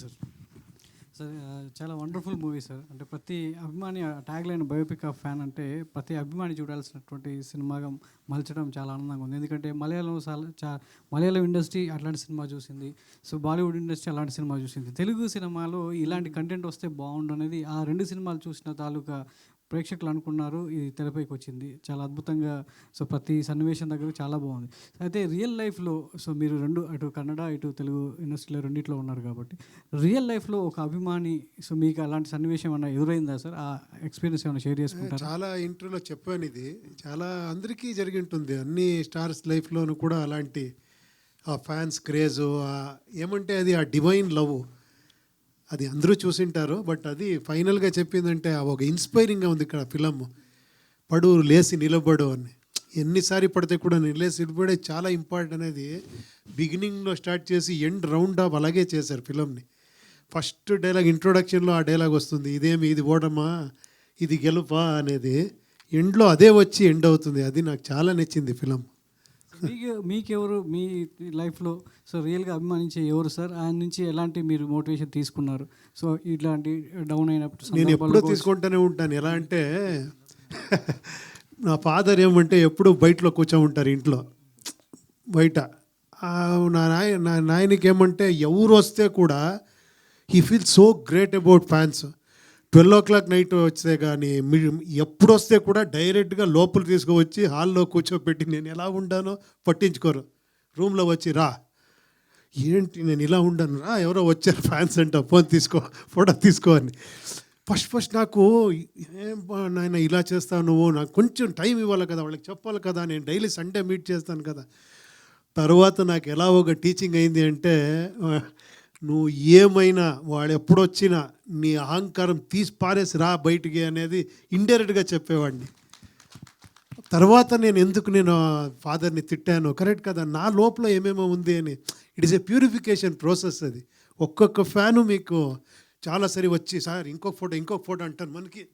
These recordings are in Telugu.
సార్. సార్ చాలా వండర్ఫుల్ మూవీ సార్. అంటే ప్రతి అభిమాని tag line biopic of fan అంటే ప్రతి అభిమాని చూడాల్సినటువంటి సినిమాగా మలచడం చాలా ఆనందంగా ఉంది. ఎందుకంటే మలయాళం చాలా చా మలయాళం ఇండస్ట్రీ అట్లాంటి సినిమా చూసింది. సో బాలీవుడ్ ఇండస్ట్రీ అలాంటి సినిమా చూసింది. తెలుగు సినిమాలో ఇలాంటి కంటెంట్ వస్తే బాగుండు అనేది ఆ రెండు సినిమాలు చూసిన తాలూకా ప్రేక్షకులు అనుకున్నారు ఇది తెరపైకి వచ్చింది. చాలా అద్భుతంగా సో ప్రతి సన్నివేశం దగ్గర చాలా బాగుంది. అయితే రియల్ లైఫ్లో సో మీరు రెండు అటు కన్నడ ఇటు తెలుగు ఇండస్ట్రీలో రెండిట్లో ఉన్నారు కాబట్టి రియల్ లైఫ్లో ఒక అభిమాని సో మీకు అలాంటి సన్నివేశం ఏమన్నా ఎదురైందా సార్? ఆ ఎక్స్పీరియన్స్ ఏమైనా షేర్ చేసుకుంటారా? చాలా ఇంటర్వ్యూలో చెప్పాను ఇది. చాలా అందరికీ జరిగి ఉంటుంది అన్ని స్టార్స్ లైఫ్లోనూ కూడా అలాంటి ఆ ఫ్యాన్స్ క్రేజ్ ఏమంటే అది ఆ డివైన్ లవ్ అది అందరూ చూసింటారు బట్ అది ఫైనల్గా చెప్పిందంటే ఆ ఒక ఇన్స్పైరింగ్గా ఉంది ఇక్కడ ఫిలమ్. పడు లేసి నిలబడు అని. ఎన్నిసారి పడితే కూడా నేను నిలబడే చాలా ఇంపార్టెంట్ అనేది బిగినింగ్లో స్టార్ట్ చేసి ఎండ్ రౌండ్ ఆఫ్ అలాగే చేశారు ఫిలంని ఫస్ట్ డైలాగ్ ఇంట్రొడక్షన్లో ఆ డైలాగ్ వస్తుంది ఇదేమి ఇది ఓడమా ఇది గెలుపా అనేది. ఎండ్లో అదే వచ్చి ఎండ్ అవుతుంది. అది నాకు చాలా నచ్చింది ఫిలం మీకు మీకెవరు మీ లైఫ్లో సో రియల్గా అభిమానించే ఎవరు సార్? ఆయన నుంచి ఎలాంటి మీరు మోటివేషన్ తీసుకున్నారు? సో ఇట్లాంటి డౌన్ అయినప్పుడు నేను ఎప్పుడూ తీసుకుంటూనే ఉంటాను. ఎలా అంటే నా ఫాదర్ ఏమంటే ఎప్పుడు బయటలో కూర్చో ఉంటారు ఇంట్లో. బయట. నా నాయ నా నాయనకి ఏమంటే ఎవరు వస్తే కూడా he feel so great about fans twelve o'clock night వస్తే కానీ మీ- ఎప్పుడు వస్తే కూడా డైరెక్ట్గా లోపల తీసుకువచ్చి హాల్లో కూర్చోబెట్టి నేను ఎలా ఉండానో పట్టించుకోరు. రూమ్లో వచ్చి రా. ఏంటి నేను ఇలా ఉండను? రా ఎవరో వచ్చారు ఫ్యాన్స్ అంట ఫోన్ తీసుకో ఫోటో తీసుకో అని. ఫస్ట్ ఫస్ట్ నాకు ఏం బా నాయన ఇలా చేస్తావు నువ్వు? నాకు కొంచెం టైం ఇవ్వాలి కదా వాళ్ళకి చెప్పాలి కదా నేను డైలీ సండే మీట్ చేస్తాను కదా. తర్వాత నాకు ఎలా ఒక టీచింగ్ అయింది అంటే నువ్వు ఏమైనా వాడు ఎప్పుడొచ్చినా నీ అహంకారం తీసి పారేసి రా బయటికి అనేది ఇండైరెక్ట్గా చెప్పేవాడిని. తర్వాత నేను ఎందుకు నేను ఫాదర్ని తిట్టాను కరెక్ట్ కదా నా లోపల ఏమేమో ఉంది అని. It is a purification process అది. ఒక్కొక్క ఫ్యాను మీకు చాలా సరి వచ్చి సార్ ఇంకొక ఫోటో ఇంకొక ఫోటో అంటారు మనకి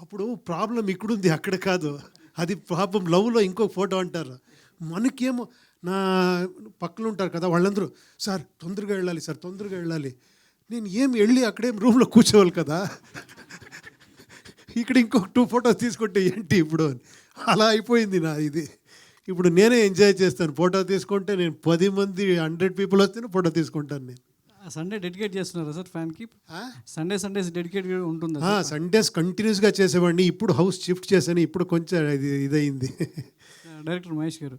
అప్పుడు ప్రాబ్లం ఇక్కడుంది అక్కడ కాదు. అది ప్రాబ్లం లవ్లో ఇంకొక ఫోటో అంటారు. మనకేమో నా పక్కన ఉంటారు కదా వాళ్ళందరూ సార్ తొందరగా వెళ్ళాలి సార్ తొందరగా వెళ్ళాలి. నేను ఏం వెళ్ళి అక్కడేం రూమ్లో కూర్చోవాలి కదా? ఇక్కడ ఇంకొక టూ ఫోటోస్ తీసుకుంటే ఏంటి ఇప్పుడు? అని. అలా అయిపోయింది నా ఇది. ఇప్పుడు నేనే ఎంజాయ్ చేస్తాను. ఫోటో తీసుకుంటే నేను పది మంది హండ్రెడ్ పీపుల్ వస్తేనే ఫోటో తీసుకుంటాను నేను. సండే డెడికేట్ చేస్తున్నారా సార్ ఫ్యాన్కి? సండే సండేస్ డెడికేట్ ఉంటుందా సండేస్ కంటిన్యూస్గా చేసేవాడిని. ఇప్పుడు హౌస్ షిఫ్ట్ చేశాను. ఇప్పుడు కొంచెం ఇది ఇదయింది. డైరెక్టర్ మహేష్ గారు.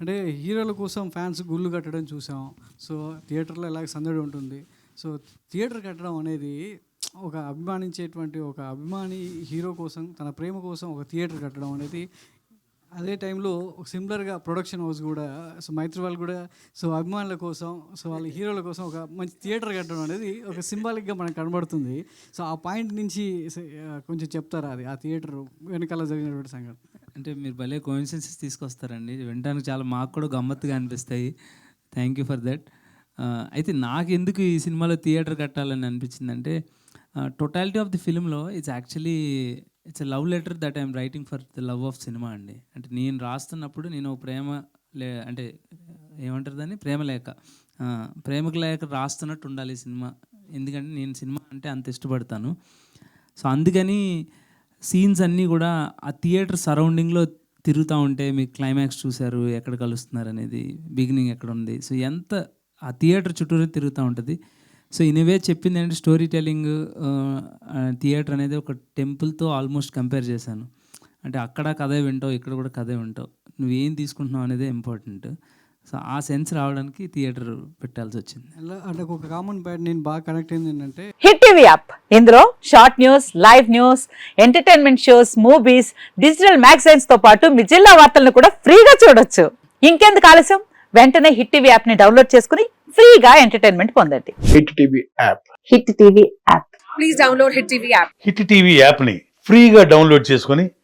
అంటే హీరోల కోసం ఫ్యాన్స్ గుళ్ళు కట్టడం చూసాం. సో థియేటర్లో ఎలాగ సందడి ఉంటుంది. సో థియేటర్ కట్టడం అనేది ఒక అభిమానించేటువంటి ఒక అభిమాని హీరో కోసం తన ప్రేమ కోసం ఒక థియేటర్ కట్టడం అనేది అదే టైంలో ఒక సిమిలర్గా ప్రొడక్షన్ హౌస్ కూడా సో మైత్రి వాళ్ళు కూడా సో అభిమానుల కోసం సో వాళ్ళ హీరోల కోసం ఒక మంచి థియేటర్ కట్టడం అనేది ఒక సింబాలిక్గా మనకు కనబడుతుంది. సో ఆ పాయింట్ నుంచి కొంచెం చెప్తారా అది? ఆ థియేటర్ వెనకాల జరిగినటువంటి సంఘటన. అంటే మీరు భలే కోయిన్సెన్సెస్ తీసుకొస్తారండి. వినడానికి చాలా మాకు కూడా గమ్మత్తుగా అనిపిస్తాయి. థ్యాంక్ యూ ఫర్ దట్ అయితే నాకు ఎందుకు ఈ సినిమాలో థియేటర్ కట్టాలని అనిపించిందంటే totality of the ఫిల్మ్లో it's actually it's a love letter that I'm writing for the love of cinema అండి. అంటే నేను రాస్తున్నప్పుడు నేను ప్రేమ లే అంటే ఏమంటారు దాన్ని? ప్రేమ లేఖ. ప్రేమకు లేఖ రాస్తున్నట్టు ఉండాలి సినిమా. ఎందుకంటే నేను సినిమా అంటే అంత ఇష్టపడతాను. సో అందుకని సీన్స్ అన్నీ కూడా ఆ థియేటర్ సరౌండింగ్లో తిరుగుతూ ఉంటే మీకు క్లైమాక్స్ చూశారు ఎక్కడ కలుస్తున్నారు అనేది బిగినింగ్ ఎక్కడ ఉంది. సో ఎంత ఆ థియేటర్ చుట్టూరే తిరుగుతూ ఉంటుంది. సో ఇనివే చెప్పింది ఏంటంటే స్టోరీ టెల్లింగ్ థియేటర్ అనేది ఒక టెంపుల్తో ఆల్మోస్ట్ కంపేర్ చేశాను. అంటే అక్కడ కథే వింటావు ఇక్కడ కూడా కథే వింటావు. నువ్వేం తీసుకుంటున్నావు అనేది ఇంపార్టెంట్ సో ఆ సెన్స్ రావడానికి థియేటర్ పెట్టాల్సి వచ్చింది. అంటే ఒక కామన్ పాయింట్ నేను బాగా కనెక్ట్ అయింది ఏంటంటే హిట్ టీవీ యాప్. ఇందులో short news live news entertainment shows movies digital మ్యాగజైన్స్తో పాటు మీ జిల్లా వార్తలను కూడా ఫ్రీగా చూడొచ్చు. ఇంకెందుకు ఆలస్యం? వెంటనే హిట్ టీవీ యాప్ని డౌన్లోడ్ చేసుకుని ఫ్రీగా ఎంటర్టైన్మెంట్ పొందండి. Hit TV app. Hit TV app. Hit TV యాప్ని ఫ్రీగా డౌన్లోడ్ చేసుకొని